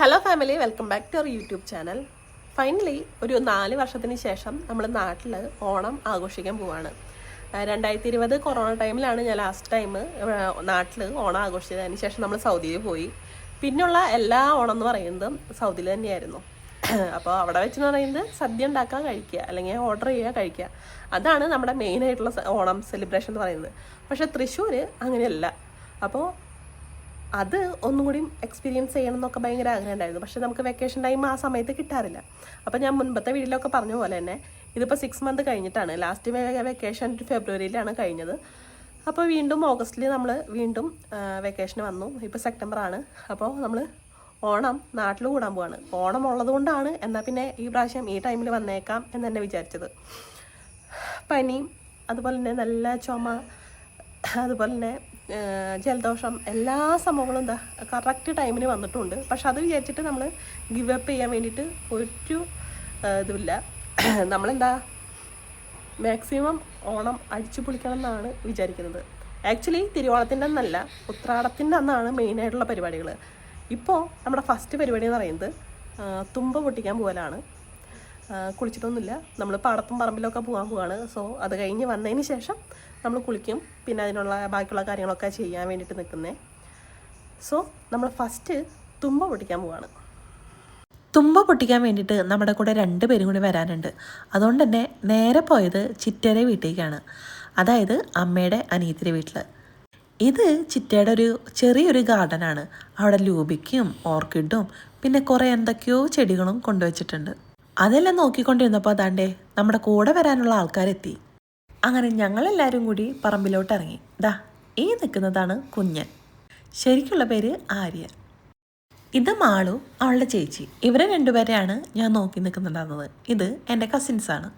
Hello family welcome back to our YouTube channel finally ഒരു നാല് വർഷത്തിന് ശേഷം നമ്മൾ നാട്ടിൽ ഓണം ആഘോഷിക്കാൻ പോവാണ്. രണ്ടായിരത്തി ഇരുപത് കൊറോണ ടൈമിലാണ് ഞാൻ ലാസ്റ്റ് ടൈം നാട്ടിൽ ഓണം ആഘോഷിച്ചത് അതിന് ശേഷം നമ്മൾ സൗദിയിൽ പോയി. പിന്നുള്ള എല്ലാ ഓണം എന്ന് പറയുന്നതും സൗദിയിൽ തന്നെയായിരുന്നു. അപ്പോൾ അവിടെ വെച്ചെന്ന് പറയുന്നത് സദ്യ ഉണ്ടാക്കാൻ കഴിക്കുക അല്ലെങ്കിൽ ഓർഡർ ചെയ്യുക കഴിക്കുക. അതാണ് നമ്മുടെ മെയിനായിട്ടുള്ള ഓണം സെലിബ്രേഷൻ എന്ന് പറയുന്നത്. പക്ഷേ തൃശ്ശൂർ അങ്ങനെയല്ല. അപ്പോൾ അത് ഒന്നും കൂടി എക്സ്പീരിയൻസ് ചെയ്യണം എന്നൊക്കെ ഭയങ്കര ആഗ്രഹം ഉണ്ടായിരുന്നു. പക്ഷേ നമുക്ക് വെക്കേഷൻ ടൈം ആ സമയത്ത് കിട്ടാറില്ല. അപ്പോൾ ഞാൻ മുൻപത്തെ വീട്ടിലൊക്കെ പറഞ്ഞ പോലെ തന്നെ ഇതിപ്പോൾ സിക്സ് മന്ത് കഴിഞ്ഞിട്ടാണ്. ലാസ്റ്റ് വെക്കേഷൻ ഫെബ്രുവരിയിലാണ് കഴിഞ്ഞത്. അപ്പോൾ വീണ്ടും ഓഗസ്റ്റിൽ നമ്മൾ വീണ്ടും വെക്കേഷന് വന്നു. ഇപ്പോൾ സെപ്റ്റംബർ ആണ്. അപ്പോൾ നമ്മൾ ഓണം നാട്ടിൽ കൂടാൻ പോവാണ്. ഓണം ഉള്ളതുകൊണ്ടാണ് എന്നാൽ പിന്നെ ഈ പ്രാവശ്യം ഈ ടൈമിൽ വന്നേക്കാം എന്ന് തന്നെ വിചാരിച്ചത്. പനിയും അതുപോലെ തന്നെ നല്ല ചുമ അതുപോലെ തന്നെ ജലദോഷം എല്ലാ സംഭവങ്ങളും എന്താ കറക്റ്റ് ടൈമിന് വന്നിട്ടുണ്ട്. പക്ഷെ അത് വിചാരിച്ചിട്ട് നമ്മൾ ഗിവ് അപ്പ് ചെയ്യാൻ വേണ്ടിയിട്ട് ഒരു ഇതുമില്ല. നമ്മളെന്താ മാക്സിമം ഓണം അടിച്ചു പൊളിക്കണം എന്നാണ് വിചാരിക്കുന്നത്. ആക്ച്വലി തിരുവോണത്തിന്റെ അന്നല്ല ഉത്രാടത്തിന്റെ അന്നാണ് മെയിനായിട്ടുള്ള പരിപാടികൾ ഇപ്പോൾ നമ്മുടെ ഫസ്റ്റ് പരിപാടി എന്ന് പറയുന്നത് തുമ്പ പൊട്ടിക്കാൻ പോകലാണ് കുളിച്ചിട്ടൊന്നുമില്ല. നമ്മൾ പാടത്തും പറമ്പിലൊക്കെ പോകാൻ പോവാണ്. സോ അത് കഴിഞ്ഞ് വന്നതിന് ശേഷം നമ്മൾ കുളിക്കും. പിന്നെ അതിനുള്ള ബാക്കിയുള്ള കാര്യങ്ങളൊക്കെ ചെയ്യാൻ വേണ്ടിയിട്ട് നിൽക്കുന്നത് സോ നമ്മൾ ഫസ്റ്റ് തുമ്പ പൊട്ടിക്കാൻ പോവാണ്. തുമ്പ പൊട്ടിക്കാൻ വേണ്ടിയിട്ട് നമ്മുടെ കൂടെ രണ്ട് പേരും കൂടി വരാനുണ്ട്. അതുകൊണ്ട് തന്നെ നേരെ പോയത് ചിറ്റേരെ വീട്ടിലേക്കാണ്. അതായത് അമ്മയുടെ അനിയത്തിന്റെ വീട്ടിൽ ഇത് ചിറ്റയുടെ ഒരു ചെറിയൊരു ഗാർഡനാണ്. അവിടെ ലൂബിക്കും ഓർക്കിഡും പിന്നെ കുറേ എന്തൊക്കെയോ ചെടികളും കൊണ്ടുവച്ചിട്ടുണ്ട്. അതെല്ലാം നോക്കിക്കൊണ്ടിരുന്നപ്പോൾ അതാണ്ടേ നമ്മുടെ കൂടെ വരാനുള്ള ആൾക്കാരെത്തി. അങ്ങനെ ഞങ്ങളെല്ലാവരും കൂടി പറമ്പിലോട്ട് ഇറങ്ങി ദാ ഈ നിൽക്കുന്നതാണ് കുഞ്ഞൻ. ശരിക്കുള്ള പേര് ആര്യ. ഇത് മാളു അവളുടെ ചേച്ചി. ഇവരെ രണ്ടുപേരെയാണ് ഞാൻ നോക്കി നിൽക്കുന്നുണ്ടായിരുന്നത്. ഇത് എന്റെ കസിൻസാണ്.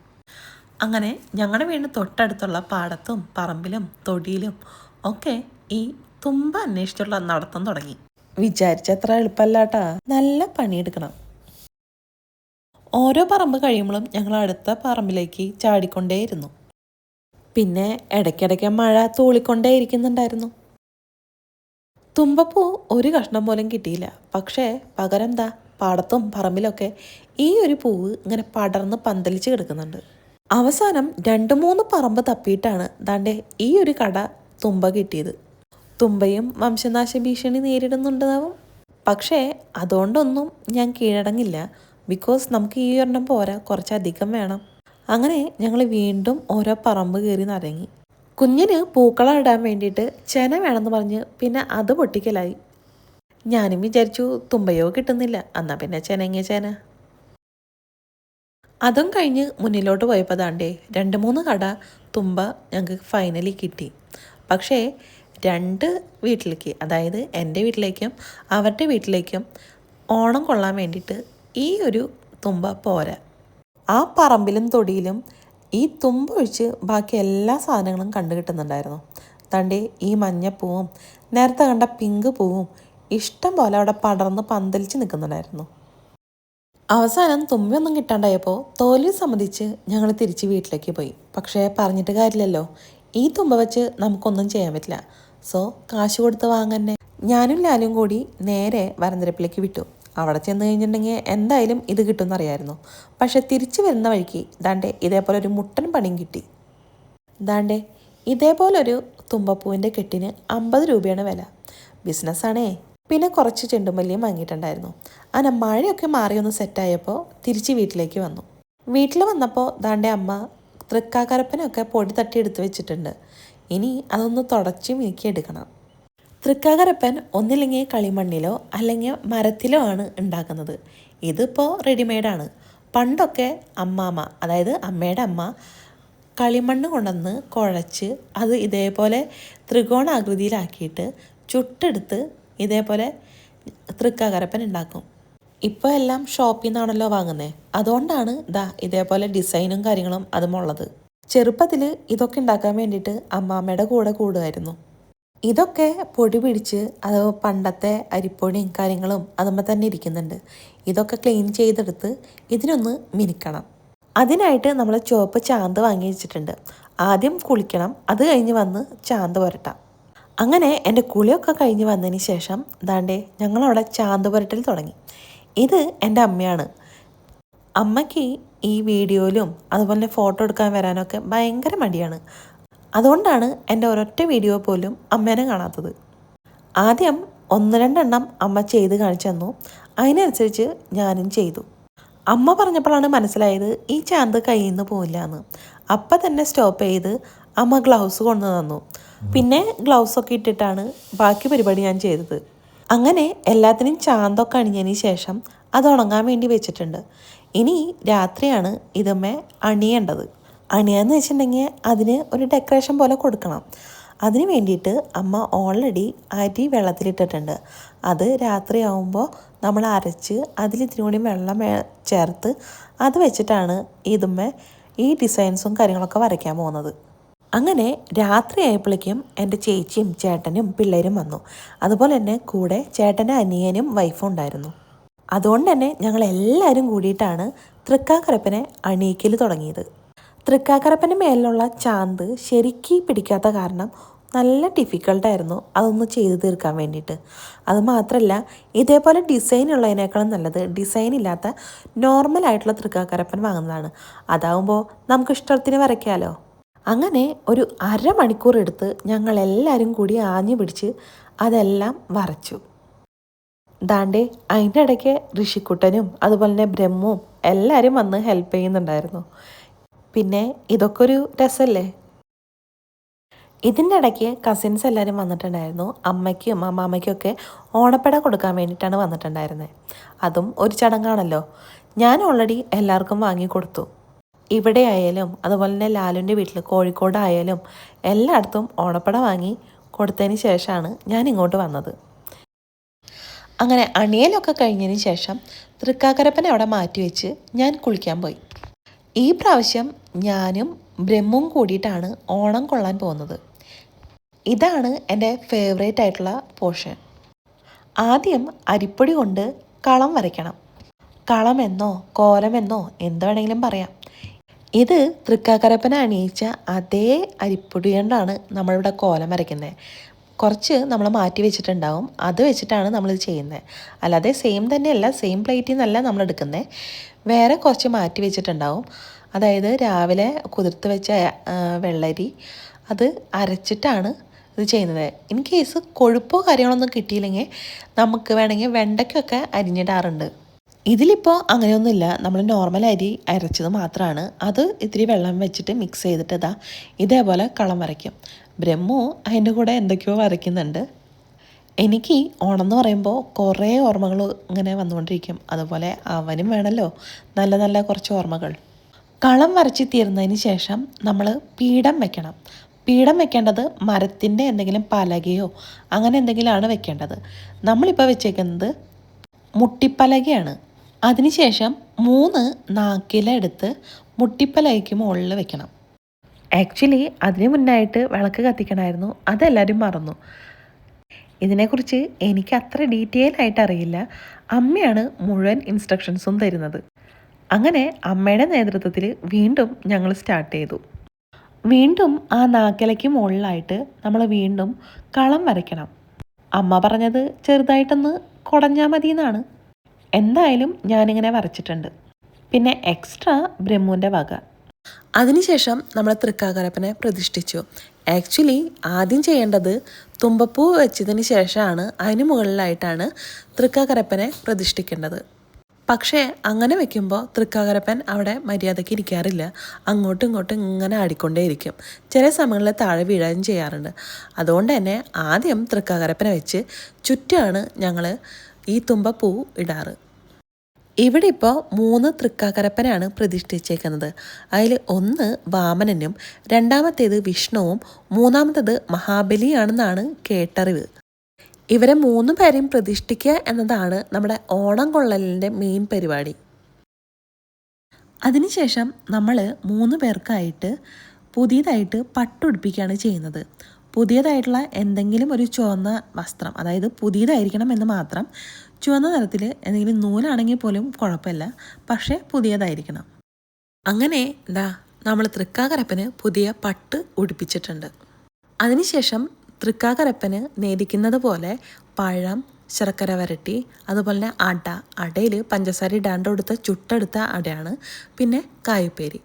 അങ്ങനെ ഞങ്ങളുടെ വീടിന് തൊട്ടടുത്തുള്ള പാടത്തും പറമ്പിലും തൊടിയിലും ഒക്കെ ഈ തുമ്പ അന്വേഷിച്ചുള്ള നടത്തം തുടങ്ങി. വിചാരിച്ചത്ര എളുപ്പമല്ലാട്ടാ. നല്ല പണിയെടുക്കണം. ഓരോ പറമ്പ് കഴിയുമ്പോഴും ഞങ്ങൾ അടുത്ത പറമ്പിലേക്ക് ചാടിക്കൊണ്ടേയിരുന്നു. പിന്നെ ഇടയ്ക്കിടയ്ക്ക് മഴ തൂളിക്കൊണ്ടേയിരിക്കുന്നുണ്ടായിരുന്നു. തുമ്പപ്പൂ ഒരു കഷ്ണം പോലും കിട്ടിയില്ല. പക്ഷേ പകരം എന്താ പാടത്തും പറമ്പിലൊക്കെ ഈ ഒരു പൂവ് ഇങ്ങനെ പടർന്ന് പന്തലിച്ച് കിടക്കുന്നുണ്ട്. അവസാനം രണ്ട് മൂന്ന് പറമ്പ് തപ്പിയിട്ടാണ് ദാണ്ടെ ഈ ഒരു കട തുമ്പ കിട്ടിയത്. തുമ്പയും വംശനാശ ഭീഷണി നേരിടുന്നുണ്ടാവും. പക്ഷേ അതുകൊണ്ടൊന്നും ഞാൻ കീഴടങ്ങില്ല. ബിക്കോസ് നമുക്ക് ഈ ഒരെണ്ണം പോരാ കുറച്ചധികം വേണം. അങ്ങനെ ഞങ്ങൾ വീണ്ടും ഓരോ പറമ്പ് കയറി നിറങ്ങി കുഞ്ഞിന് പൂക്കളം ഇടാൻ വേണ്ടിയിട്ട് ചെന വേണമെന്ന് പറഞ്ഞ് പിന്നെ അത് പൊട്ടിക്കലായി. ഞാനും വിചാരിച്ചു തുമ്പയോ കിട്ടുന്നില്ല എന്നാൽ പിന്നെ ചെനങ്ങിയ ചേന? അതും കഴിഞ്ഞ് മുന്നിലോട്ട് പോയപ്പോൾ താണ്ടേ രണ്ട് മൂന്ന് കട തുമ്പ ഞങ്ങൾക്ക് ഫൈനലി കിട്ടി. പക്ഷേ രണ്ട് വീട്ടിലേക്ക് അതായത് എന്റെ വീട്ടിലേക്കും അവരുടെ വീട്ടിലേക്കും ഓണം കൊള്ളാൻ വേണ്ടിയിട്ട് ഈ ഒരു തുമ്പ പോരാ. ആ പറമ്പിലും തൊടിയിലും ഈ തുമ്പ ഒഴിച്ച് ബാക്കി എല്ലാ സാധനങ്ങളും കണ്ടു കിട്ടുന്നുണ്ടായിരുന്നു. തണ്ടി ഈ മഞ്ഞപ്പൂവും നേരത്തെ കണ്ട പിങ്ക് പൂവും ഇഷ്ടം പോലെ അവിടെ പടർന്ന് പന്തലിച്ച് നിൽക്കുന്നുണ്ടായിരുന്നു. അവസാനം തുമ്പിയൊന്നും കിട്ടാണ്ടായപ്പോൾ തോൽവി സമ്മതിച്ച് ഞങ്ങൾ തിരിച്ച് വീട്ടിലേക്ക് പോയി. പക്ഷേ പറഞ്ഞിട്ട് കാര്യമില്ലല്ലോ. ഈ തുമ്പ വെച്ച് നമുക്കൊന്നും ചെയ്യാൻ പറ്റില്ല. സോ കാശ് കൊടുത്ത് വാങ്ങന്നെ. ഞാനും ലാലും കൂടി നേരെ വരന്തരപ്പിലേക്ക് വിട്ടു. അവിടെ ചെന്ന് കഴിഞ്ഞിട്ടുണ്ടെങ്കിൽ എന്തായാലും ഇത് കിട്ടുമെന്നറിയായിരുന്നു. പക്ഷെ തിരിച്ചു വരുന്ന വഴിക്ക് ദാണ്ടെ ഇതേപോലെ ഒരു മുട്ടൻ പണിയും കിട്ടി. ദാണ്ടെ ഇതേപോലൊരു തുമ്പപ്പൂവിന്റെ കെട്ടിന് അമ്പത് രൂപയാണ് വില. ബിസിനസ്സാണേ. പിന്നെ കുറച്ച് ചെണ്ടുമല്ലിയും വാങ്ങിയിട്ടുണ്ടായിരുന്നു. അങ്ങനെ മഴയൊക്കെ മാറി ഒന്ന് സെറ്റായപ്പോൾ തിരിച്ച് വീട്ടിലേക്ക് വന്നു. വീട്ടിൽ വന്നപ്പോൾ ദാണ്ടെ അമ്മ തൃക്കാക്കരപ്പനൊക്കെ പൊടി തട്ടി എടുത്ത് വെച്ചിട്ടുണ്ട്. ഇനി അതൊന്ന് തുടച്ച് മിനുക്കി എടുക്കണം. തൃക്കാക്കരപ്പൻ ഒന്നില്ലെങ്കിൽ കളിമണ്ണിലോ അല്ലെങ്കിൽ മരത്തിലോ ആണ് ഉണ്ടാക്കുന്നത്. ഇതിപ്പോൾ റെഡിമെയ്ഡാണ് പണ്ടൊക്കെ അമ്മാമ്മ അതായത് അമ്മയുടെ അമ്മ കളിമണ്ണ് കൊണ്ടുവന്ന് കുഴച്ച് അത് ഇതേപോലെ ത്രികോണാകൃതിയിലാക്കിയിട്ട് ചുട്ടെടുത്ത് ഇതേപോലെ തൃക്കാക്കരപ്പൻ ഉണ്ടാക്കും. ഇപ്പോൾ എല്ലാം ഷോപ്പിൽ നിന്നാണല്ലോ വാങ്ങുന്നത് അതുകൊണ്ടാണ് ദാ ഇതേപോലെ ഡിസൈനും കാര്യങ്ങളും അതുമുള്ളത് ചെറുപ്പത്തിൽ ഇതൊക്കെ ഉണ്ടാക്കാൻ വേണ്ടിയിട്ട് അമ്മാമ്മയുടെ കൂടെ കൂടുമായിരുന്നു. ഇതൊക്കെ പൊടി പിടിച്ച് അത് പണ്ടത്തെ അരിപ്പൊടിയും കാര്യങ്ങളും അതുമ്പോൾ തന്നെ ഇരിക്കുന്നുണ്ട്. ഇതൊക്കെ ക്ലീൻ ചെയ്തെടുത്ത് ഇതിനൊന്ന് മിനിക്കണം. അതിനായിട്ട് നമ്മൾ ചുവപ്പ് ചാന്ത് വാങ്ങി വെച്ചിട്ടുണ്ട്. ആദ്യം കുളിക്കണം. അത് കഴിഞ്ഞ് വന്ന് ചാന്ത് പുരട്ടാം. അങ്ങനെ എന്റെ കുളിയൊക്കെ കഴിഞ്ഞ് വന്നതിന് ശേഷം ദാണ്ടേ ഞങ്ങളവിടെ ചാന്ത് പുരട്ടൽ തുടങ്ങി. ഇത് എന്റെ അമ്മയാണ്. അമ്മയ്ക്ക് ഈ വീഡിയോയിലും അതുപോലെ ഫോട്ടോ എടുക്കാൻ വരാനൊക്കെ ഭയങ്കര മടിയാണ്. അതുകൊണ്ടാണ് എന്റെ ഒരൊറ്റ വീഡിയോ പോലും അമ്മേനെ കാണാത്തത്. ആദ്യം ഒന്ന് രണ്ടെണ്ണം അമ്മ ചെയ്ത് കാണിച്ചു തന്നു. അതിനനുസരിച്ച് ഞാനും ചെയ്തു. അമ്മ പറഞ്ഞപ്പോഴാണ് മനസ്സിലായത് ഈ ചാന്ത് കയ്യിൽ നിന്ന് പോയില്ല എന്ന് അപ്പം തന്നെ സ്റ്റോപ്പ് ചെയ്ത് അമ്മ ഗ്ലൗസ് കൊണ്ടു തന്നു. പിന്നെ ഗ്ലൗസ് ഒക്കെ ഇട്ടിട്ടാണ് ബാക്കി പരിപാടി ഞാൻ ചെയ്തത്. അങ്ങനെ എല്ലാത്തിനും ചാന്തൊക്കെ അണിഞ്ഞതിന് ശേഷം അത് ഉണങ്ങാൻ വേണ്ടി വെച്ചിട്ടുണ്ട്. ഇനി രാത്രിയാണ് ഇതമ്മേ അണിയേണ്ടത്. അണിയാന്ന് വെച്ചിട്ടുണ്ടെങ്കിൽ അതിന് ഒരു ഡെക്കറേഷൻ പോലെ കൊടുക്കണം. അതിന് വേണ്ടിയിട്ട് അമ്മ ഓൾറെഡി അരി വെള്ളത്തിലിട്ടിട്ടുണ്ട്. അത് രാത്രിയാവുമ്പോൾ നമ്മൾ അരച്ച് അതിൽ ഇത്തിരി കൂടി വെള്ളം ചേർത്ത് അത് വെച്ചിട്ടാണ് ഇതുമ്മേ ഈ ഡിസൈൻസും കാര്യങ്ങളൊക്കെ വരയ്ക്കാൻ പോകുന്നത്. അങ്ങനെ രാത്രി ആയപ്പോഴേക്കും എന്റെ ചേച്ചിയും ചേട്ടനും പിള്ളേരും വന്നു. അതുപോലെ തന്നെ കൂടെ ചേട്ടന്റെ അനിയനും വൈഫും ഉണ്ടായിരുന്നു. അതുകൊണ്ട് തന്നെ ഞങ്ങൾ എല്ലാവരും കൂടിയിട്ടാണ് തൃക്കാക്കരപ്പനെ അണിയിക്കൽ തുടങ്ങിയത്. തൃക്കാക്കരപ്പന്റെ മേലിലുള്ള ചാന്ത് ശരിക്ക് പിടിക്കാത്ത കാരണം നല്ല ഡിഫിക്കൾട്ടായിരുന്നു അതൊന്ന് ചെയ്തു തീർക്കാൻ വേണ്ടിയിട്ട്. അത് മാത്രമല്ല ഇതേപോലെ ഡിസൈൻ ഉള്ളതിനേക്കാളും നല്ലത് ഡിസൈൻ ഇല്ലാത്ത നോർമൽ ആയിട്ടുള്ള തൃക്കാക്കരപ്പൻ വാങ്ങുന്നതാണ്. അതാവുമ്പോൾ നമുക്ക് ഇഷ്ടത്തിന് വരയ്ക്കാമല്ലോ അങ്ങനെ ഒരു അരമണിക്കൂർ എടുത്ത് ഞങ്ങളെല്ലാവരും കൂടി ആഞ്ഞു പിടിച്ച് അതെല്ലാം വരച്ചു. ദാണ്ടേ അതിന്റെ ഇടയ്ക്ക് ഋഷിക്കുട്ടനും അതുപോലെ തന്നെ ബ്രഹ്മവും എല്ലാവരും വന്ന് ഹെൽപ്പ് ചെയ്യുന്നുണ്ടായിരുന്നു. പിന്നെ ഇതൊക്കെ ഒരു രസമല്ലേ ഇതിന്റെ ഇടയ്ക്ക് കസിൻസ് എല്ലാവരും വന്നിട്ടുണ്ടായിരുന്നു. അമ്മയ്ക്കും അമ്മാമ്മയ്ക്കും ഒക്കെ ഓണപ്പട കൊടുക്കാൻ വേണ്ടിയിട്ടാണ് വന്നിട്ടുണ്ടായിരുന്നത് അതും ഒരു ചടങ്ങാണല്ലോ. ഞാൻ ഓൾറെഡി എല്ലാവർക്കും വാങ്ങി കൊടുത്തു. ഇവിടെ ആയാലും അതുപോലെ തന്നെ ലാലുവിന്റെ വീട്ടിൽ കോഴിക്കോട് ആയാലും എല്ലായിടത്തും ഓണപ്പട വാങ്ങി കൊടുത്തതിന് ശേഷമാണ് ഞാൻ ഇങ്ങോട്ട് വന്നത്. അങ്ങനെ അണിയലൊക്കെ കഴിഞ്ഞതിന് ശേഷം തൃക്കാക്കരപ്പനെ അവിടെ മാറ്റി വെച്ച് ഞാൻ കുളിക്കാൻ പോയി. ഈ പ്രാവശ്യം ഞാനും ബ്രഹ്മും കൂടിയിട്ടാണ് ഓണം കൊള്ളാൻ പോകുന്നത്. ഇതാണ് എന്റെ ഫേവറേറ്റ് ആയിട്ടുള്ള പോർഷൻ ആദ്യം അരിപ്പൊടി കൊണ്ട് കളം വരയ്ക്കണം. കളമെന്നോ കോലമെന്നോ എന്ത് വേണമെങ്കിലും പറയാം. ഇത് തൃക്കാക്കരപ്പന അണിയിച്ച അതേ അരിപ്പൊടി കൊണ്ടാണ് നമ്മളിവിടെ കോലം വരയ്ക്കുന്നത്. കുറച്ച് നമ്മൾ മാറ്റി വെച്ചിട്ടുണ്ടാവും. അത് വെച്ചിട്ടാണ് നമ്മൾ ഇത് ചെയ്യുന്നത് അല്ലാതെ സെയിം തന്നെയല്ല സെയിം പ്ലേറ്റിൽ നിന്നല്ല നമ്മൾ എടുക്കുന്നത് വേറെ കുറച്ച് മാറ്റി വെച്ചിട്ടുണ്ടാവും. അതായത് രാവിലെ കുതിർത്ത് വെച്ച വെള്ളരി അത് അരച്ചിട്ടാണ് ഇത് ചെയ്യുന്നത്. ഇൻ കേസ് കൊഴുപ്പോ കാര്യങ്ങളൊന്നും കിട്ടിയില്ലെങ്കിൽ നമുക്ക് വേണമെങ്കിൽ വെണ്ടയ്ക്കൊക്കെ അരിഞ്ഞിടാറുണ്ട്. ഇതിലിപ്പോൾ അങ്ങനെയൊന്നുമില്ല. നമ്മൾ നോർമൽ അരി അരച്ചത് മാത്രമാണ് അത് ഇത്തിരി വെള്ളം വെച്ചിട്ട് മിക്സ് ചെയ്തിട്ട് ഇതാ ഇതേപോലെ കളം വരയ്ക്കും. ബ്രഹ്മു അതിന്റെ കൂടെ എന്തൊക്കെയോ വരയ്ക്കുന്നുണ്ട്. എനിക്ക് ഓണം എന്ന് പറയുമ്പോൾ കുറേ ഓർമ്മകൾ ഇങ്ങനെ വന്നുകൊണ്ടിരിക്കും. അതുപോലെ അവനും വേണമല്ലോ. നല്ല നല്ല കുറച്ച് ഓർമ്മകൾ. കളം വരച്ച് തീർന്നതിന് ശേഷം നമ്മൾ പീഠം വെക്കണം. പീഠം വെക്കേണ്ടത് മരത്തിന്റെ എന്തെങ്കിലും പലകയോ അങ്ങനെ എന്തെങ്കിലുമാണ് വെക്കേണ്ടത്. നമ്മളിപ്പോൾ വെച്ചേക്കുന്നത് മുട്ടിപ്പലകയാണ്. അതിനുശേഷം മൂന്ന് നാക്കില എടുത്ത് മുട്ടിപ്പലകയ്ക്ക് മുകളിൽ വെക്കണം. ആക്ച്വലി അതിന് മുന്നായിട്ട് വിളക്ക് കത്തിക്കണമായിരുന്നു. അതെല്ലാവരും മറന്നു. ഇതിനെക്കുറിച്ച് എനിക്ക് അത്ര ഡീറ്റെയിൽ ആയിട്ട് അറിയില്ല. അമ്മയാണ് മുഴുവൻ ഇൻസ്ട്രക്ഷൻസും തരുന്നത്. അങ്ങനെ അമ്മയുടെ നേതൃത്വത്തിൽ വീണ്ടും ഞങ്ങൾ സ്റ്റാർട്ട് ചെയ്തു. വീണ്ടും ആ നാക്കലയ്ക്ക് മുകളിലായിട്ട് നമ്മൾ വീണ്ടും കളം വരയ്ക്കണം. അമ്മ പറഞ്ഞത് ചെറുതായിട്ടൊന്ന് കുടഞ്ഞാൽ മതി എന്നാണ് എന്തായാലും ഞാനിങ്ങനെ വരച്ചിട്ടുണ്ട്. പിന്നെ എക്സ്ട്രാ ബ്രഹ്മുവിന്റെ വക. അതിനുശേഷം നമ്മൾ തൃക്കാക്കരപ്പനെ പ്രതിഷ്ഠിച്ചു. ആക്ച്വലി ആദ്യം ചെയ്യേണ്ടത് തുമ്പപ്പൂ വെച്ചതിന് ശേഷമാണ് അതിന് മുകളിലായിട്ടാണ് തൃക്കാക്കരപ്പനെ പ്രതിഷ്ഠിക്കേണ്ടത്. പക്ഷേ അങ്ങനെ വെക്കുമ്പോൾ തൃക്കാക്കരപ്പൻ അവിടെ മര്യാദയ്ക്ക് ഇരിക്കാറില്ല. അങ്ങോട്ടും ഇങ്ങോട്ടും ഇങ്ങനെ ആടിക്കൊണ്ടേയിരിക്കും. ചില സമയങ്ങളിൽ താഴെ വീഴാനും ചെയ്യാറുണ്ട്. അതുകൊണ്ട് തന്നെ ആദ്യം തൃക്കാക്കരപ്പനെ വെച്ച് ചുറ്റാണ് ഞങ്ങൾ ഈ തുമ്പപ്പൂ ഇടാറ്. ഇവിടെ ഇപ്പോൾ മൂന്ന് തൃക്കാക്കരപ്പനാണ് പ്രതിഷ്ഠിച്ചേക്കുന്നത്. അതിൽ ഒന്ന് വാമനനും രണ്ടാമത്തേത് വിഷ്ണുവും മൂന്നാമത്തേത് മഹാബലിയാണെന്നാണ് കേട്ടറിവ്. ഇവരെ മൂന്ന് പേരെയും പ്രതിഷ്ഠിക്കുക എന്നതാണ് നമ്മുടെ ഓണം കൊള്ളലിന്റെ മെയിൻ പരിപാടി. അതിനുശേഷം നമ്മൾ മൂന്ന് പേർക്കായിട്ട് പുതിയതായിട്ട് പട്ടുടുപ്പിക്കുകയാണ് ചെയ്യുന്നത്. പുതിയതായിട്ടുള്ള എന്തെങ്കിലും ഒരു ചുവന്ന വസ്ത്രം അതായത് പുതിയതായിരിക്കണം എന്ന് മാത്രം ചുവന്ന നിറത്തിൽ എന്തെങ്കിലും നൂലാണെങ്കിൽ പോലും കുഴപ്പമില്ല. പക്ഷേ പുതിയതായിരിക്കണം. അങ്ങനെ ദാ നമ്മൾ തൃക്കാക്കരപ്പന് പുതിയ പട്ട് ഉടുപ്പിച്ചിട്ടുണ്ട്. അതിനുശേഷം തൃക്കാക്കരപ്പന് നേദിക്കുന്നത് പോലെ പഴം ശർക്കര വരട്ടി അതുപോലെ തന്നെ അട അടയിൽ പഞ്ചസാര ഇടാണ്ട് കൊടുത്ത ചുട്ടെടുത്ത അടയാണ് പിന്നെ കായുപ്പേരി.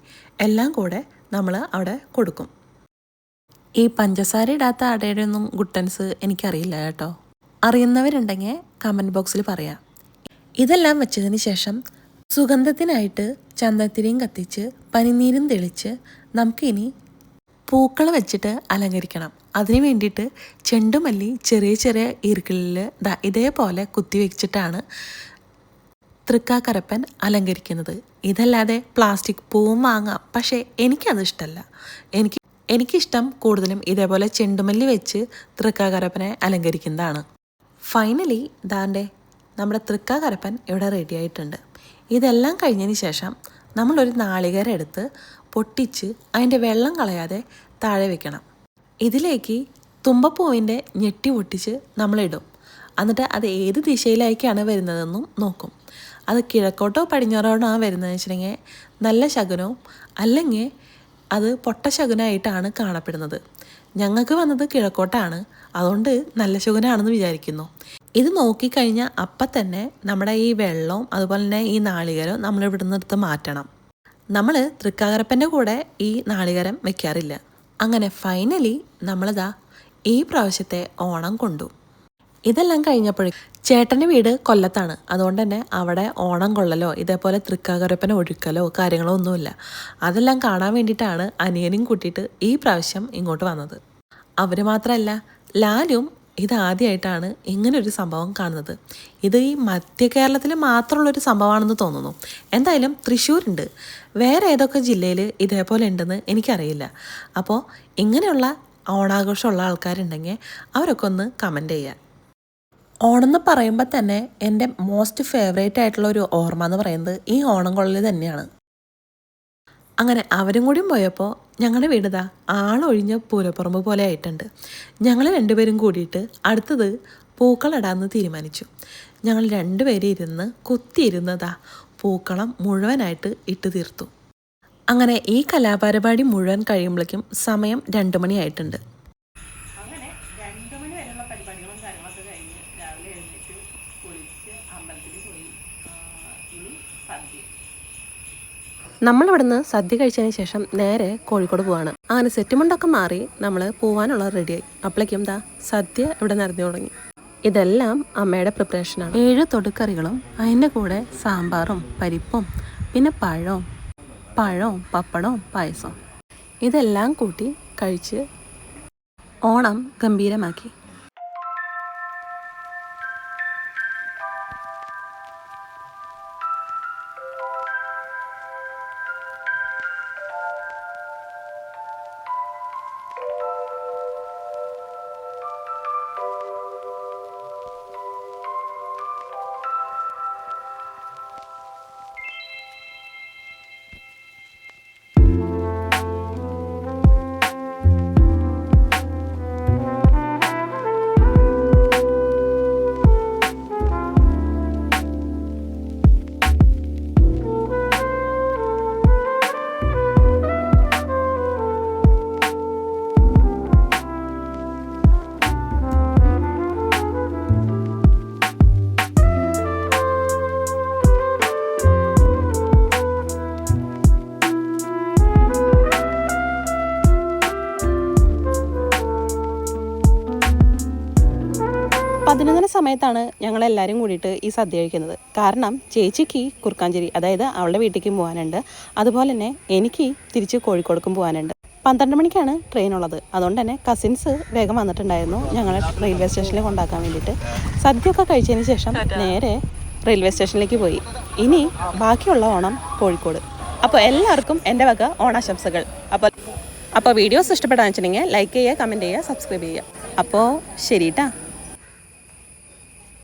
എല്ലാം കൂടെ നമ്മൾ അവിടെ കൊടുക്കും. ഈ പഞ്ചസാര ഇടാത്ത അടയുടെ ഒന്നും ഗുട്ടൻസ് എനിക്കറിയില്ല കേട്ടോ. അറിയുന്നവരുണ്ടെങ്കിൽ കമന്റ് ബോക്സിൽ പറയാം. ഇതെല്ലാം വെച്ചതിന് ശേഷം സുഗന്ധത്തിനായിട്ട് ചന്ദനത്തിരിയും കത്തിച്ച് പനിനീരും തെളിച്ച് നമുക്കിനി പൂക്കൾ വെച്ചിട്ട് അലങ്കരിക്കണം. അതിന് വേണ്ടിയിട്ട് ചെണ്ടുമല്ലി ചെറിയ ചെറിയ ഈർക്കിളിൽ ഇതേപോലെ കുത്തി വെച്ചിട്ടാണ് തൃക്കാക്കരപ്പൻ അലങ്കരിക്കുന്നത്. ഇതല്ലാതെ പ്ലാസ്റ്റിക് പൂവും വാങ്ങാം. പക്ഷേ എനിക്കത് ഇഷ്ടമല്ല എനിക്ക് എനിക്കിഷ്ടം കൂടുതലും ഇതേപോലെ ചെണ്ടുമല്ലി വെച്ച് തൃക്കാക്കരപ്പനെ അലങ്കരിക്കുന്നതാണ്. ഫൈനലി ദാന്റെ നമ്മുടെ തൃക്കാകരപ്പൻ ഇവിടെ റെഡി ആയിട്ടുണ്ട്. ഇതെല്ലാം കഴിഞ്ഞതിന് ശേഷം നമ്മളൊരു നാളികേരം എടുത്ത് പൊട്ടിച്ച് അതിന്റെ വെള്ളം കളയാതെ താഴെ വെക്കണം. ഇതിലേക്ക് തുമ്പപ്പൂവിന്റെ ഞെട്ടി പൊട്ടിച്ച് നമ്മളിടും. എന്നിട്ട് അത് ഏത് ദിശയിലേക്കാണ് വരുന്നതെന്നും നോക്കും. അത് കിഴക്കോട്ടോ പടിഞ്ഞാറോട്ടോ ആണ് വരുന്നതെന്ന് വെച്ചിട്ടുണ്ടെങ്കിൽ നല്ല ശകുനവും അല്ലെങ്കിൽ അത് പൊട്ട ശകുനമായിട്ടാണ് കാണപ്പെടുന്നത്. ഞങ്ങൾക്ക് വന്നത് കിഴക്കോട്ടാണ്. അതുകൊണ്ട് നല്ല ശുഖനാണെന്ന് വിചാരിക്കുന്നു. ഇത് നോക്കിക്കഴിഞ്ഞാൽ അപ്പം തന്നെ നമ്മുടെ ഈ വെള്ളവും അതുപോലെ തന്നെ ഈ നാളികരവും നമ്മൾ ഇവിടുന്ന് എടുത്ത് മാറ്റണം. നമ്മൾ തൃക്കാകരപ്പന്റെ കൂടെ ഈ നാളികരം വെക്കാറില്ല. അങ്ങനെ ഫൈനലി നമ്മളിതാ ഈ പ്രാവശ്യത്തെ ഓണം കൊണ്ടു. ഇതെല്ലാം കഴിഞ്ഞപ്പോഴേ ചേട്ടന്റെ വീട് കൊല്ലത്താണ്. അതുകൊണ്ട് തന്നെ അവിടെ ഓണം കൊള്ളലോ ഇതേപോലെ തൃക്കാകരപ്പന ഒഴുക്കലോ കാര്യങ്ങളോ ഒന്നുമില്ല. അതെല്ലാം കാണാൻ വേണ്ടിയിട്ടാണ് അനിയനും കൂട്ടിയിട്ട് ഈ പ്രാവശ്യം ഇങ്ങോട്ട് വന്നത്. അവർ മാത്രമല്ല ലാലും ഇതാദ്യമായിട്ടാണ് ഇങ്ങനൊരു സംഭവം കാണുന്നത്. ഇത് ഈ മധ്യ കേരളത്തിൽ മാത്രമുള്ളൊരു സംഭവമാണെന്ന് തോന്നുന്നു. എന്തായാലും തൃശ്ശൂരുണ്ട്. വേറെ ഏതൊക്കെ ജില്ലയിൽ ഇതേപോലെ ഉണ്ടെന്ന് എനിക്കറിയില്ല. അപ്പോൾ ഇങ്ങനെയുള്ള ഓണാഘോഷമുള്ള ആൾക്കാരുണ്ടെങ്കിൽ അവരൊക്കെ ഒന്ന് കമന്റ് ചെയ്യുക. ഓണം എന്ന് പറയുമ്പോൾ തന്നെ എന്റെ മോസ്റ്റ് ഫേവറേറ്റ് ആയിട്ടുള്ള ഒരു ഓർമ്മ എന്ന് പറയുന്നത് ഈ ഓണം കൊള്ളൽ തന്നെയാണ്. അങ്ങനെ അവരും കൂടി പോയപ്പോൾ ഞങ്ങളുടെ വീടിതാ ആളൊഴിഞ്ഞ പൂരപ്പുറമ്പ് പോലെ ആയിട്ടുണ്ട്. ഞങ്ങൾ രണ്ടുപേരും കൂടിയിട്ട് അടുത്തത് പൂക്കളിടാമെന്ന് തീരുമാനിച്ചു. ഞങ്ങൾ രണ്ടുപേരും ഇരുന്ന് കുത്തിയിരുന്നതാ പൂക്കളം മുഴുവനായിട്ട് ഇട്ട് തീർത്തു. അങ്ങനെ ഈ കലാപരിപാടി മുഴുവൻ കഴിയുമ്പോഴേക്കും സമയം രണ്ട് മണിയായിട്ടുണ്ട് അങ്ങനെ രണ്ട് മണി വരെയുള്ള പരിപാടികളും കാര്യങ്ങളൊക്കെ കഴിഞ്ഞ് രാവിലെ എഴുന്നേറ്റ് കുളിച്ച് അമ്പലത്തിൽ പോയി ഇനി സദ്യ നമ്മളിവിടുന്ന് സദ്യ കഴിച്ചതിന് ശേഷം നേരെ കോഴിക്കോട് പോവാണ്. അങ്ങനെ സെറ്റുമുണ്ടൊക്കെ മാറി നമ്മൾ പോവാനുള്ള റെഡിയായി അപ്പോഴേക്കും എന്താ സദ്യ ഇവിടെ നിറഞ്ഞു തുടങ്ങി. ഇതെല്ലാം അമ്മയുടെ പ്രിപ്പറേഷനാണ് ഏഴ് തൊടുക്കറികളും അതിന്റെ കൂടെ സാമ്പാറും പരിപ്പും പിന്നെ പഴവും പഴവും പപ്പടവും പായസവും. ഇതെല്ലാം കൂട്ടി കഴിച്ച് ഓണം ഗംഭീരമാക്കി. സമയത്താണ് ഞങ്ങൾ എല്ലാവരും കൂടിയിട്ട് ഈ സദ്യ കഴിക്കുന്നത്. കാരണം ചേച്ചിക്ക് കുർക്കാഞ്ചേരി അതായത് അവളുടെ വീട്ടിലേക്കും പോകാനുണ്ട് അതുപോലെ തന്നെ എനിക്ക് തിരിച്ച് കോഴിക്കോടേക്കും പോകാനുണ്ട് പന്ത്രണ്ട് മണിക്കാണ് ട്രെയിൻ ഉള്ളത്. അതുകൊണ്ട് തന്നെ കസിൻസ് വേഗം വന്നിട്ടുണ്ടായിരുന്നു ഞങ്ങളെ റെയിൽവേ സ്റ്റേഷനിൽ കൊണ്ടാക്കാൻ വേണ്ടിയിട്ട്. സദ്യയൊക്കെ കഴിച്ചതിന് ശേഷം നേരെ റെയിൽവേ സ്റ്റേഷനിലേക്ക് പോയി. ഇനി ബാക്കിയുള്ള ഓണം കോഴിക്കോട്. അപ്പോൾ എല്ലാവർക്കും എന്റെ വക ഓണാശംസകൾ. അപ്പോൾ അപ്പോൾ വീഡിയോസ് ഇഷ്ടപ്പെടാന്ന് വെച്ചിട്ടുണ്ടെങ്കിൽ ലൈക്ക് ചെയ്യുക കമന്റ് ചെയ്യുക സബ്സ്ക്രൈബ് ചെയ്യുക. അപ്പോൾ ശരി കേട്ടാ